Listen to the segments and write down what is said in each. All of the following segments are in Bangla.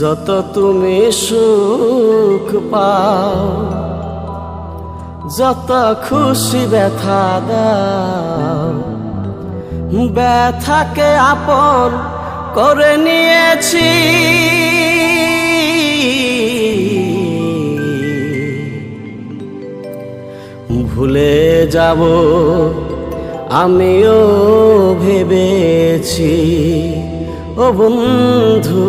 যত তুমি সুখ পাও, যত খুশি ব্যথা দাও, ব্যথাকে আপন করে নিয়েছি। ভুলে যাব আমিও ভেবেছি, ও বন্ধু।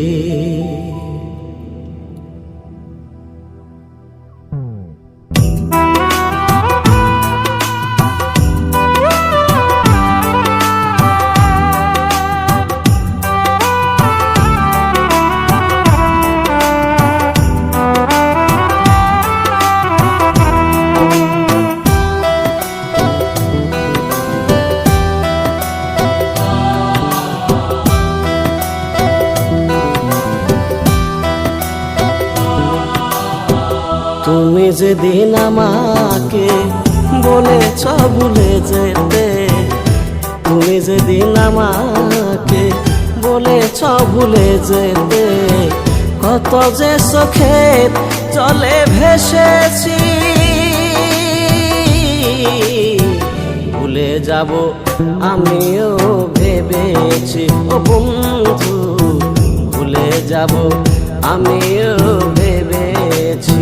যেদিন আমাকে বলেছ ভুলে যেতে, তুমি যেদিন আমাকে বলেছ ভুলে যেতে, কত যে চোখের জলে ভেসেছি। ভুলে যাব আমিও ভেবেছি, ও বন্ধু, ভুলে যাব আমিও ভেবেছি।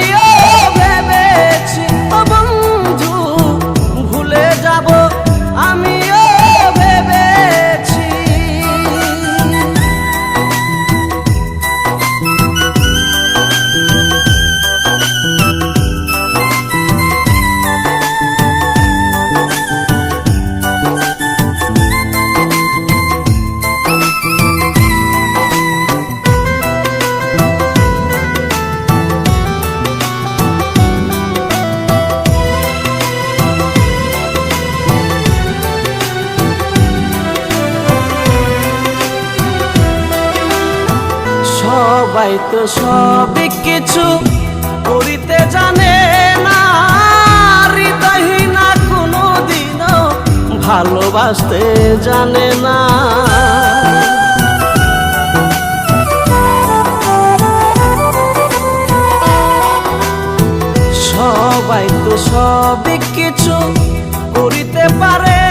সবাই তো সব কিছু করিতে জানে না। হৃদয়হীনা কোনো দিনও ভালোবাসতে জানে না। সবাই তো সব কিছু করিতে পারে।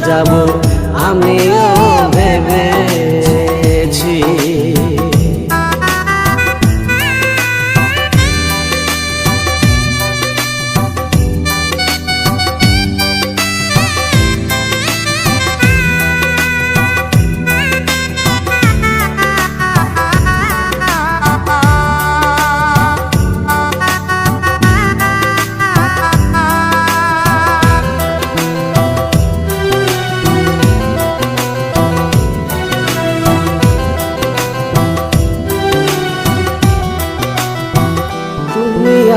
যাব আমিও ভেবেছি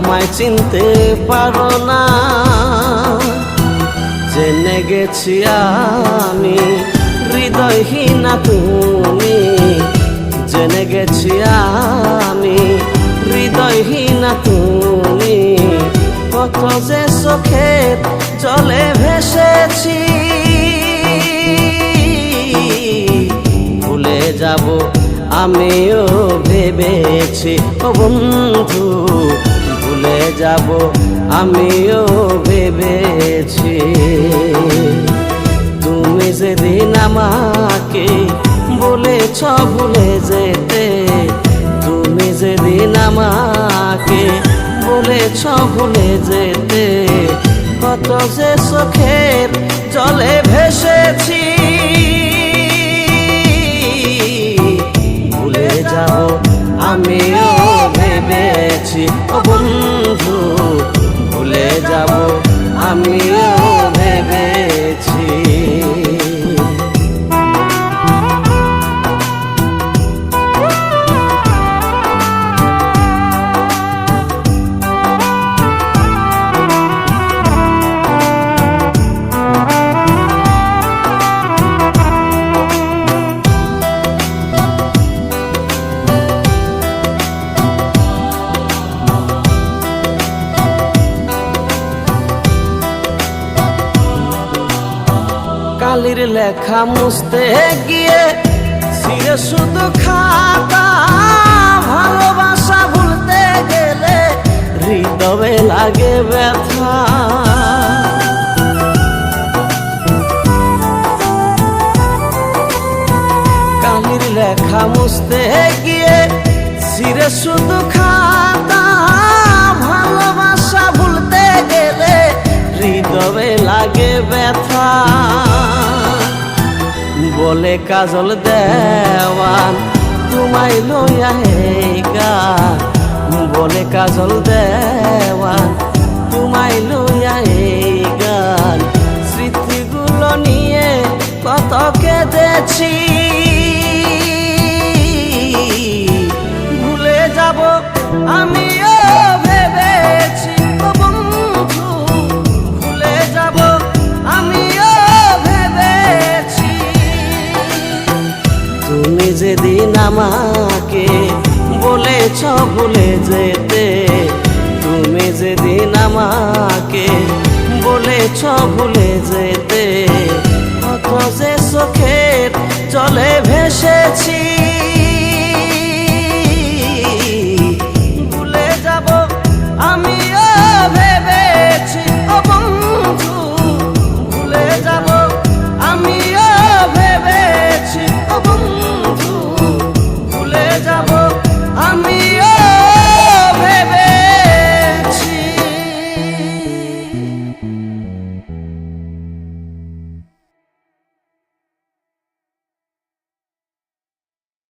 আমায় চিনতে পারো না। জেনে গেছি আমি হৃদয়হীনা তুমি। জেনে গেছি আমি হৃদয়হীনা তুমি। কত যে চোখের জলে ভেসেছি, ভুলে যাব আমিও ভেবেছি। বন্ধু ভুলে যাব, আমিও ভেবেছি। তুমি যেদিন আমাকে বলেছ ভুলে যেতে, তুমি যেদিন আমাকে বলেছ ভুলে যেতে। কত যে চোখের জলে ভেসেছি, ভুলে যাব, আমিও ও বন্ধু ভুলে যাব আমিও কালির লেখা মুছতে গিয়ে সিরে শুধু খাতা, ভালোবাসা ভুলতে গেলে হৃদয়ে লাগে ব্যথা। কালির লেখা মুছতে গিয়ে সিরে শুধু খাতা, ভালোবাসা ভুলতে গেলে হৃদয়ে লাগে ব্যথা। বলে কাজল দেওয়ান তোমায় লইয়া হে গা বলে কাজল দেওয়ান আমাকে বলেছ ভুলে যেতে। তুমি যেদিন আমাকে বলেছ ভুলে যেতে অথচ চোখের জলে ভেসেছি।